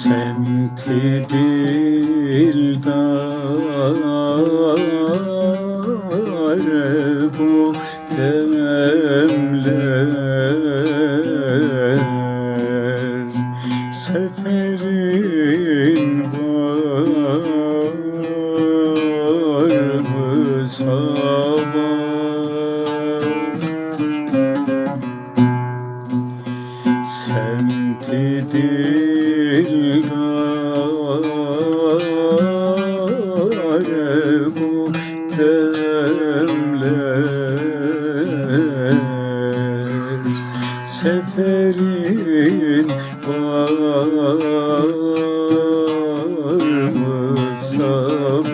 Semti dildar Seferin var. Mı sabah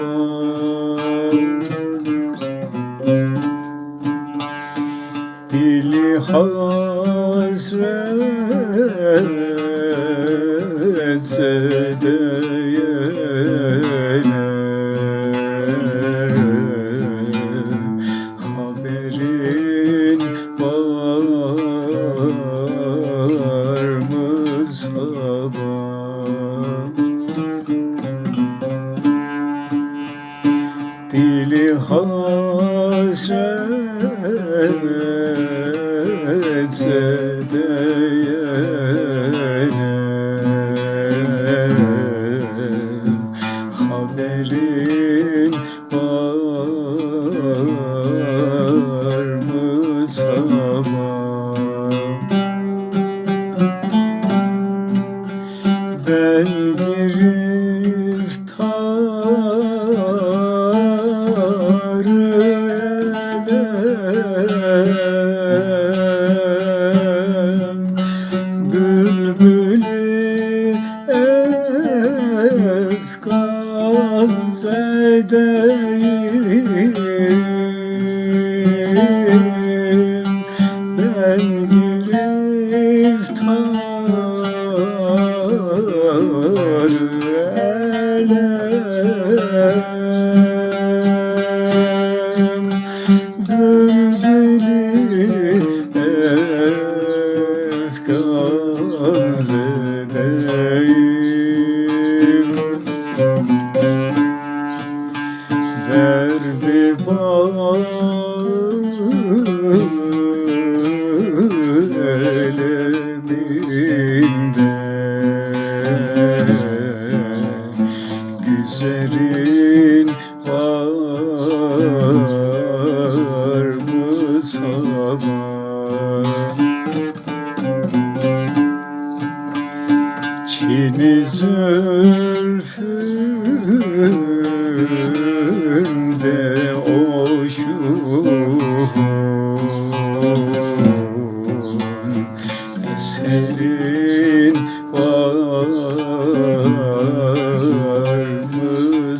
Dili hasret sedeyene Dili hasret sedeyene Haberin var elem Bülbülü efkan zedeyim Ben giriftar elem Eleminde Güzelin var mı sabah Çini zülfünde Eserin var mı